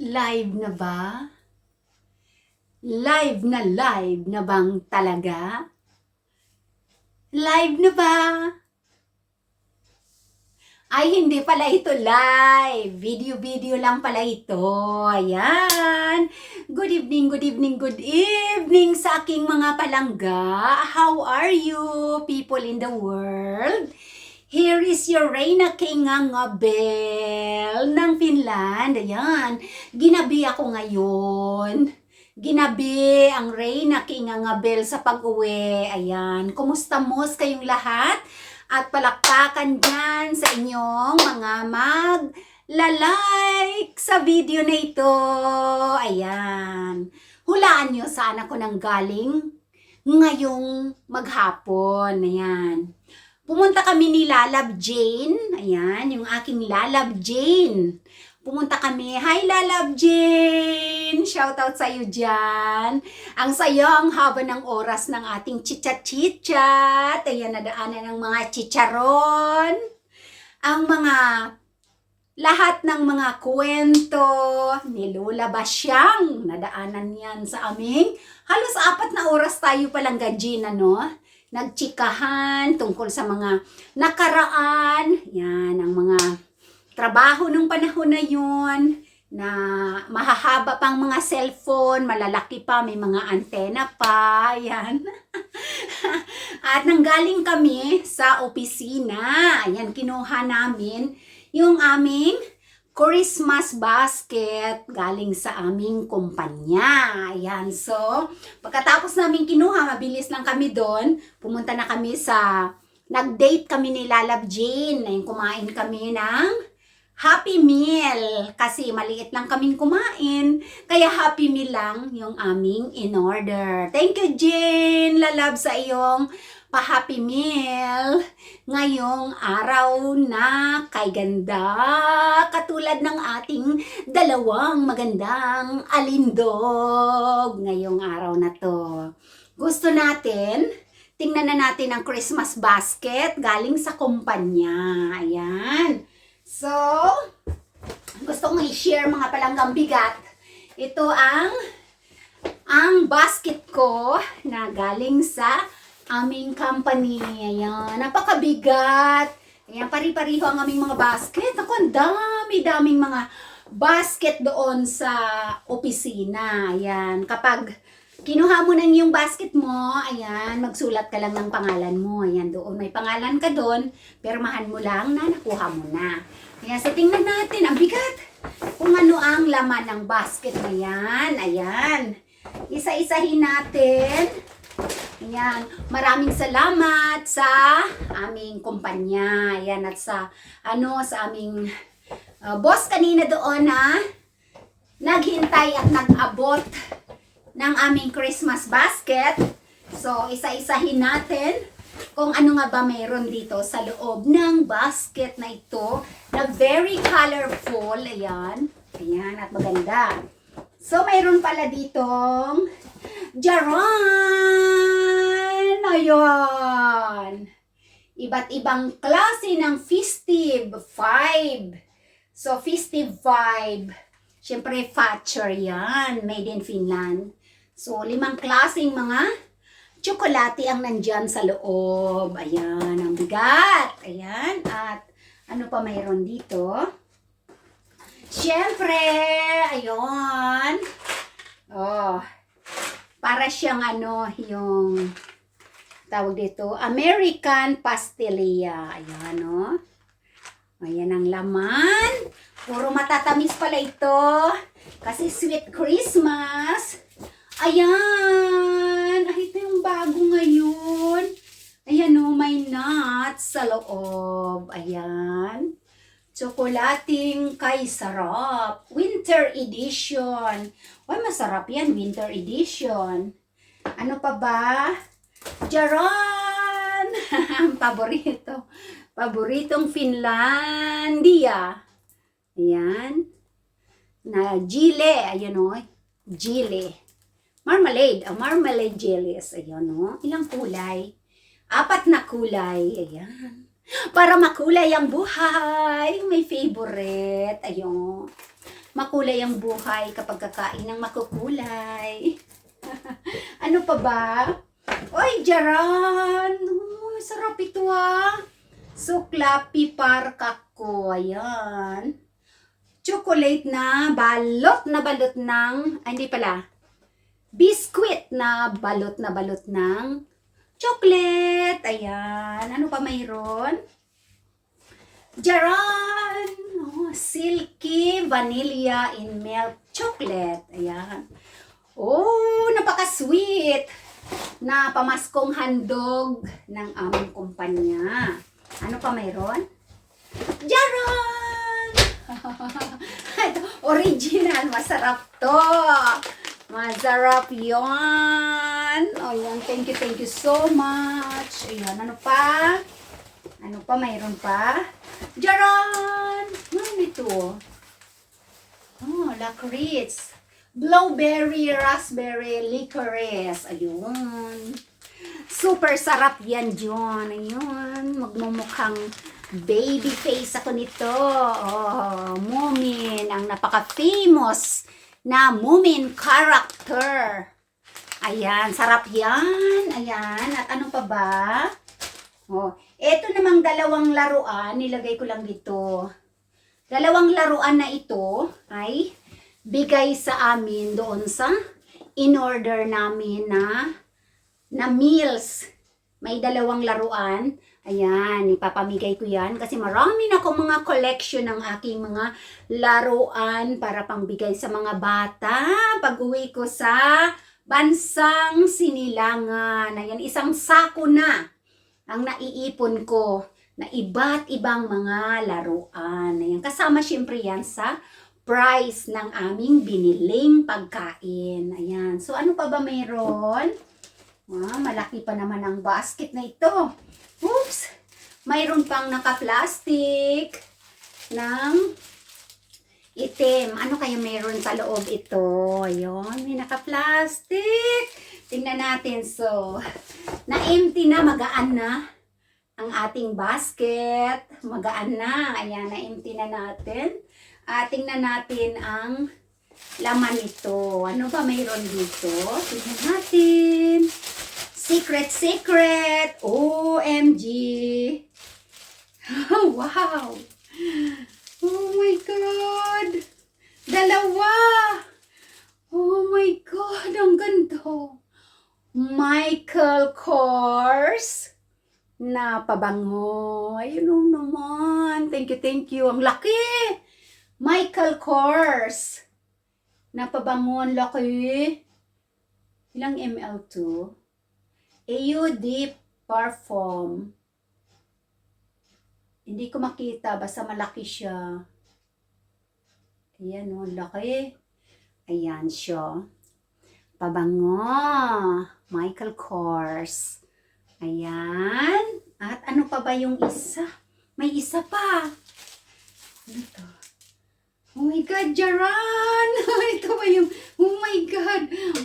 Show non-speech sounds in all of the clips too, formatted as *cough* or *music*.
Live na ba? Live na live na bang talaga? Live na ba? Ay, hindi pala ito live. Video-video lang pala ito. Ayan. Good evening, good evening, good evening sa aking mga palangga. How are you, people in the world? Here is your Reina King Ngabel ng Finland. Ayan. Ginabi ako ngayon. Ginabi ang Reyna King Ngabel sa pag-uwi. Ayan. Kumusta mos kayong lahat? At palakpakan dyan sa inyong mga mag like sa video na ito. Ayan. Hulaan nyo saan ako nang galing ngayong maghapon. Ayan. Pumunta kami ni Lalab Jane. Ayan, yung aking Lalab Jane. Pumunta kami. Hi, Lalab Jane! Shoutout sa iyo dyan. Ang saya, ang haba ng oras ng ating chichat-chichat. Ayan, nadaanan ng mga chicharon. Ang mga lahat ng mga kwento ni Lola Basyang. Nadaanan yan sa aming halos apat na oras tayo palang gajin, ano? Nagtsikahan tungkol sa mga nakaraan. Yan, ang mga trabaho nung panahon na yun na mahahaba pang mga cellphone, malalaki pa, may mga antena pa, yan. *laughs* At nanggaling kami sa opisina, ayan, kinuha namin yung aming Christmas basket galing sa aming kumpanya. Ayan, so, pagkatapos namin kinuha, mabilis lang kami doon. Pumunta na kami sa, nag-date kami ni Lalab Jane. Ayun, kumain kami ng Happy Meal. Kasi maliit lang kaming kumain. Kaya Happy Meal lang yung aming in-order. Thank you, Jane! Lalab sa iyong pa-Happy Meal ngayong araw na kay ganda katulad ng ating dalawang magandang alindog ngayong araw na to. Gusto natin, tingnan na natin ang Christmas basket galing sa kumpanya. Ayan. So, gusto kong i-share mga palanggang bigat. Ito ang ang basket ko na galing sa aming company. Ayan, napakabigat. Ayan, pari-pariho ang aming mga basket. Ako, ang dami-daming mga basket doon sa opisina. Ayan, kapag kinuha mo na yung basket mo, ayan, magsulat ka lang ng pangalan mo. Ayan, doon may pangalan ka doon, permahan mo lang na nakuha mo na. Ayan, so tingnan natin, ang bigat. Kung ano ang laman ng basket na yan. Ayan. Isa-isahin natin. Ayan, maraming salamat sa aming kumpanya. Ayan, at sa, ano, sa aming uh, boss kanina doon na naghintay at nag-abot ng aming Christmas basket. So, isa-isahin natin kung ano nga ba meron dito sa loob ng basket na ito na very colorful. Ayan. Ayan, at maganda. So, mayroon pala ditong Jaran! Ayan! Iba't ibang klase ng festive vibe. So, festive vibe. Siyempre, Fatcher yan. Made in Finland. So, limang klaseng mga tsokolate ang nandyan sa loob. Ayan, ang bigat. Ayan, at ano pa mayroon dito? Siyempre, ayun. Oh, para siyang ano, yung tawag dito, American Pastelia. Ayan, oh. Ayan ang laman. Puro matatamis pala ito. Kasi sweet Christmas. Ayan. Ay, ito yung bago ngayon. Ayan o, may nuts sa loob. Ayan. Tsokolating kay sarap. Winter edition. Uy, masarap yan. Winter edition. Ano pa ba? Jaron! *laughs* Paborito. Paboritong Finlandia. Ayan. Na Gile. Ayan o. Gile. Marmalade. A marmalade jellies. Ayan o. Ilang kulay? Apat na kulay. Ayan. Para makulay ang buhay. May favorite. Ayun. makulay ang buhay kapag kakain ng makukulay. *laughs* ano pa ba? Oy, Jaran! Oh, sarap ito ah. Suklapi parka ko. Ayan. Chocolate na balot na balot ng, ay, hindi pala, biscuit na balot na balot ng chocolate. Ayan. Ano pa mayroon? Jaran! Oh, silky vanilla in milk chocolate. Ayan. Oh, napaka-sweet na pamaskong handog ng aming kumpanya. Ano pa mayroon? Jaran! *laughs* Ito, original. Masarap to. Masarap yon. O thank you, thank you so much. Ayan, ano pa? Ano pa, mayroon pa? Jaran! Ano ito? Oh, lakritz. Blueberry, raspberry, licorice. Ayun. Super sarap yan, John. Ayun. Magmumukhang baby face ako nito. Oh, Moomin. Ang napaka-famous na Moomin character. Ayan. Sarap yan. Ayan. At ano pa ba? Oh, eto namang dalawang laruan. Nilagay ko lang dito. Dalawang laruan na ito ay bigay sa amin doon sa in-order namin na na meals. May dalawang laruan. Ayan, ipapamigay ko yan kasi marami na akong mga collection ng aking mga laruan para pangbigay sa mga bata pag uwi ko sa bansang sinilangan. Ayan, isang sako na ang naiipon ko na iba't ibang mga laruan. Ayan, kasama syempre yan sa price ng aming biniling pagkain. Ayan. So, ano pa ba mayroon? Ah, malaki pa naman ang basket na ito. Oops! Mayroon pang naka-plastic ng itim. Ano kaya mayroon sa loob ito? Ayun, may naka-plastic. Tingnan natin. So, na-empty na, magaan na ang ating basket. Magaan na. Ayan, na-empty na natin. At tingnan natin ang laman nito. Ano ba mayroon dito? Tingnan natin. Secret, secret! OMG! *laughs* wow! Oh my God! Dalawa! Oh my God! Ang ganda! Michael Kors na pabango. Ayun naman. Thank you, thank you. Ang laki! Michael Kors. Napabango, ang laki. Ilang ml to? AUD Parfum. Hindi ko makita, basta malaki siya. Ayan o, laki. Ayan siya. Pabango. Michael Kors. Ayan. At ano pa ba yung isa? May isa pa. Ano to? Oh my God, Jaran! *laughs* Ito ba yung... Oh my God!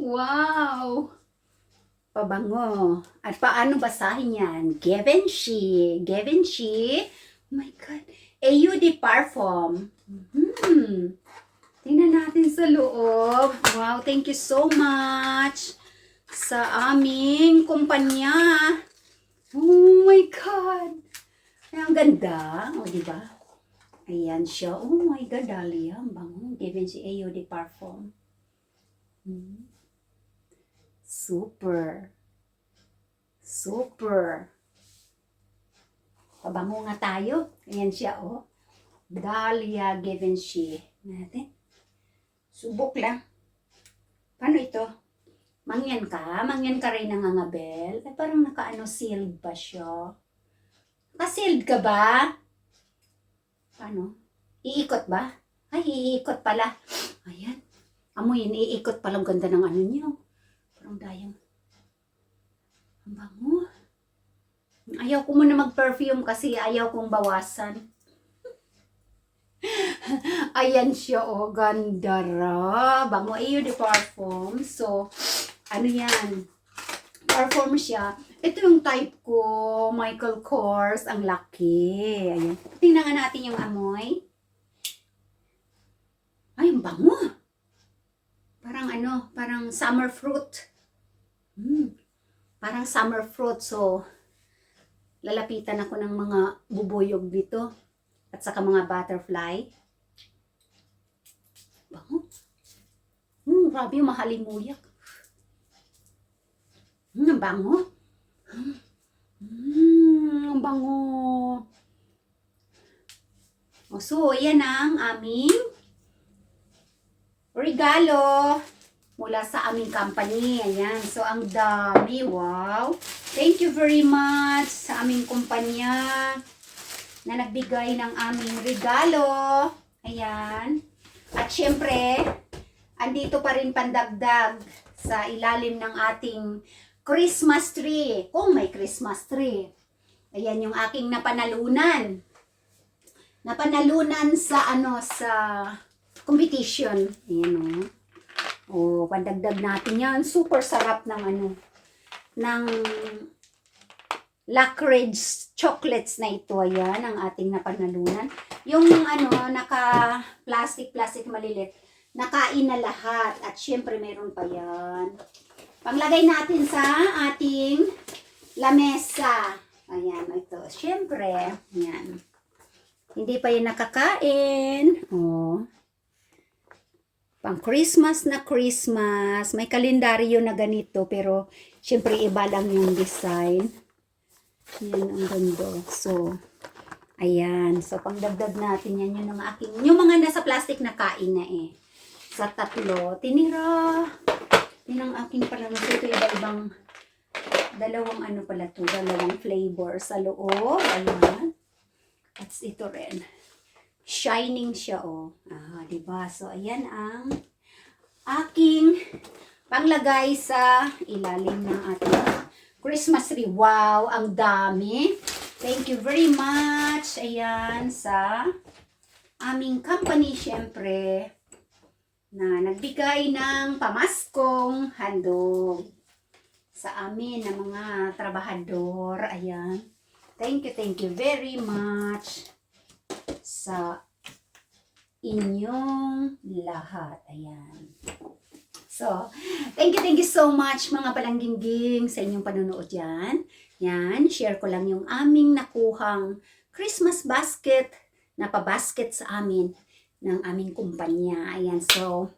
Wow! Pabango. At paano basahin yan? Givenchy. Givenchy. Oh my God. AUD Parfum. Hmm. Tingnan natin sa loob. Wow, thank you so much sa aming kumpanya. Oh my God. Ay, ang ganda. O, di ba? Ayan siya. Oh my God, Dahlia. Ang bango. Givenchy AUD Parfum. Hmm. Super. Super. Pabango nga tayo. Ayan siya, oh. Dahlia Givenchy. Natin. Subok lang. Paano ito? Mangyan ka? Mangyan ka rin nangangabel? Eh, parang naka-ano, sealed ba siya? Naka-sealed ka ba? Paano? Iikot ba? Ay, iikot pala. Ayan. Amoyin, iikot palang ganda ng ano niyo. Parang dayang. Ang bango. Ayaw ko muna mag-perfume kasi ayaw kong bawasan. *laughs* Ayan siya, oh. Ganda ra. Bango. Ayun, di parfum. So, ano yan? Parfum siya. Ito yung type ko. Michael Kors. Ang laki. Ayan. Tingnan nga natin yung amoy. Ay, bango. Parang ano, parang summer fruit. Mm, parang summer fruit. So, lalapitan ako ng mga bubuyog dito. At saka mga butterfly. Bango. Hmm, grabe yung mahalimuyak. Hmm, ang bango. Hmm, ang bango. O, so, yan ang aming regalo mula sa aming company. Ayan. So, ang dami. Wow. Thank you very much sa aming kumpanya na nagbigay ng aming regalo. Ayan. At syempre, andito pa rin pandagdag sa ilalim ng ating Christmas tree. Kung may Christmas tree. Ayan yung aking napanalunan. Napanalunan sa ano sa competition. Ayan o. Oh. oh, pandagdag natin yan. Super sarap ng ano ng Lackridge chocolates na ito. Ayan, ang ating napanalunan. Yung ano, naka plastic, plastic malilit. Nakain na lahat. At syempre, meron pa yan. Panglagay natin sa ating lamesa. Ayan, ito. Syempre, ayan. Hindi pa yan nakakain. Oh. Pang Christmas na Christmas. May kalendaryo na ganito. Pero, syempre, iba lang yung design. Yan ang ganda. So, ayan. So, pangdagdag natin yan. Yun ang aking, yung mga nasa plastic na kain na eh. Sa tatlo. Tinira. Yan ang aking pala. Ito iba-ibang dalawang ano pala to. Dalawang flavor sa loob. Ayan. At ito rin. Shining siya, oh. Ah, diba? So, ayan ang aking panglagay sa ilalim ng ating Christmas tree. Wow, ang dami. Thank you very much. Ayan, sa aming company, syempre, na nagbigay ng pamaskong handog sa amin na mga trabahador. Ayan. Thank you, thank you very much sa inyong lahat. Ayan. So, thank you, thank you so much mga palanggingging sa inyong panonood yan. Yan, share ko lang yung aming nakuhang Christmas basket na pabasket sa amin ng aming kumpanya. Ayan, so,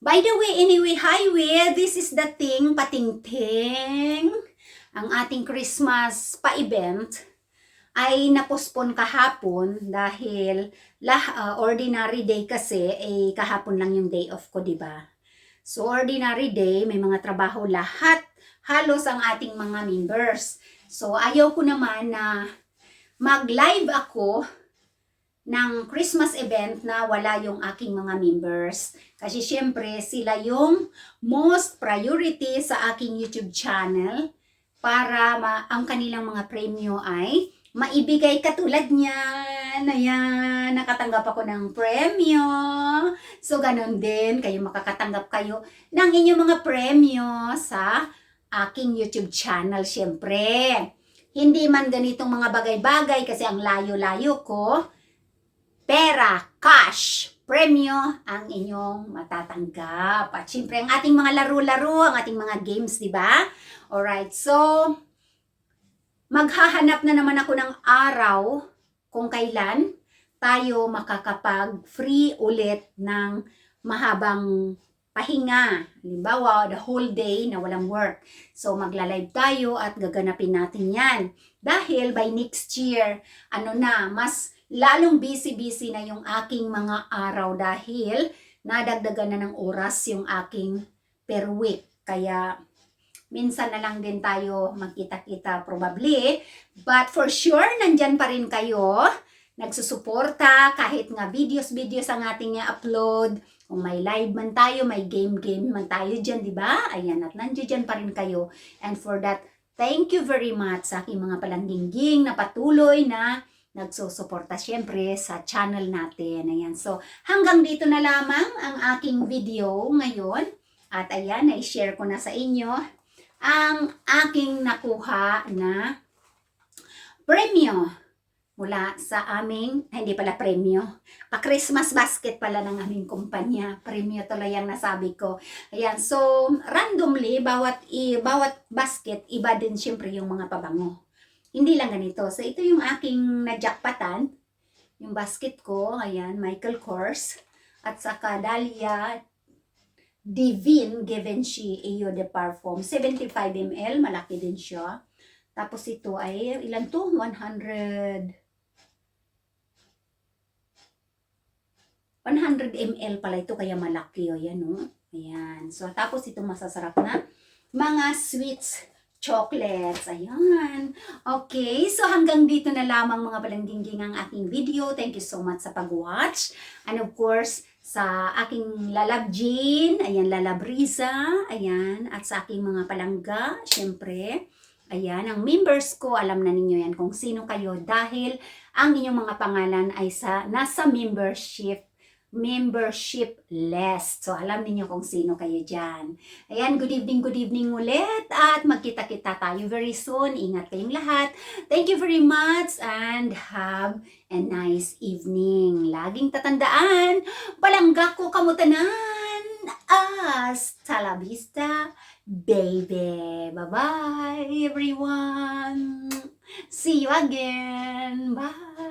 by the way, anyway, hi Will, this is the thing, patingting. Ang ating Christmas pa-event ay napospon kahapon dahil lah, uh, ordinary day kasi, eh, kahapon lang yung day off ko, di ba? So, ordinary day, may mga trabaho lahat, halos ang ating mga members. So, ayaw ko naman na mag-live ako ng Christmas event na wala yung aking mga members. Kasi syempre, sila yung most priority sa aking YouTube channel para ma- ang kanilang mga premyo ay maibigay katulad niyan. Ayan, nakatanggap ako ng premyo. So, ganun din, kayo makakatanggap kayo ng inyong mga premyo sa aking YouTube channel, syempre. Hindi man ganitong mga bagay-bagay kasi ang layo-layo ko. Pera, cash, premyo ang inyong matatanggap. At syempre, ang ating mga laro-laro, ang ating mga games, di ba? Alright, so, maghahanap na naman ako ng araw kung kailan tayo makakapag free ulit ng mahabang pahinga. Halimbawa, the whole day na walang work. So, magla-live tayo at gaganapin natin yan. Dahil by next year, ano na, mas lalong busy-busy na yung aking mga araw dahil nadagdagan na ng oras yung aking per week. Kaya, minsan na lang din tayo magkita-kita probably. But for sure, nandyan pa rin kayo. Nagsusuporta kahit nga videos-videos ang ating i-upload. Kung may live man tayo, may game-game man tayo dyan, di ba? Ayan, at nandiyo dyan pa rin kayo. And for that, thank you very much sa aking mga palangging na patuloy na nagsusuporta syempre sa channel natin. Ayan, so hanggang dito na lamang ang aking video ngayon. At ayan, na-share ko na sa inyo ang aking nakuha na premyo mula sa aming, hindi pala premyo, pa-Christmas basket pala ng aming kumpanya. Premyo tuloy ang nasabi ko. Ayan, so randomly, bawat, i, bawat basket, iba din syempre yung mga pabango. Hindi lang ganito. So ito yung aking najakpatan, yung basket ko, ayan, Michael Kors, at saka Dahlia Divine Givenchy Eau de Parfum, 75 ml, malaki din siya. Tapos ito ay, ilan to? 100, 100 ml pala ito, kaya malaki o yan, no? Ayan. So, tapos ito masasarap na mga sweets chocolates. Ayan. Okay, so hanggang dito na lamang mga palangginging ang aking video. Thank you so much sa pag-watch. And of course, sa aking lalab Jean, ayan, lalab Riza, ayan, at sa aking mga palangga, syempre, ayan, ang members ko, alam na ninyo yan kung sino kayo dahil ang inyong mga pangalan ay sa, nasa membership membership list. So, alam niyo kung sino kayo dyan. Ayan, good evening, good evening ulit. At magkita-kita tayo very soon. Ingat kayong lahat. Thank you very much and have a nice evening. Laging tatandaan, palangga ko kamutanan. Hasta la vista, baby. Bye-bye, everyone. See you again. Bye.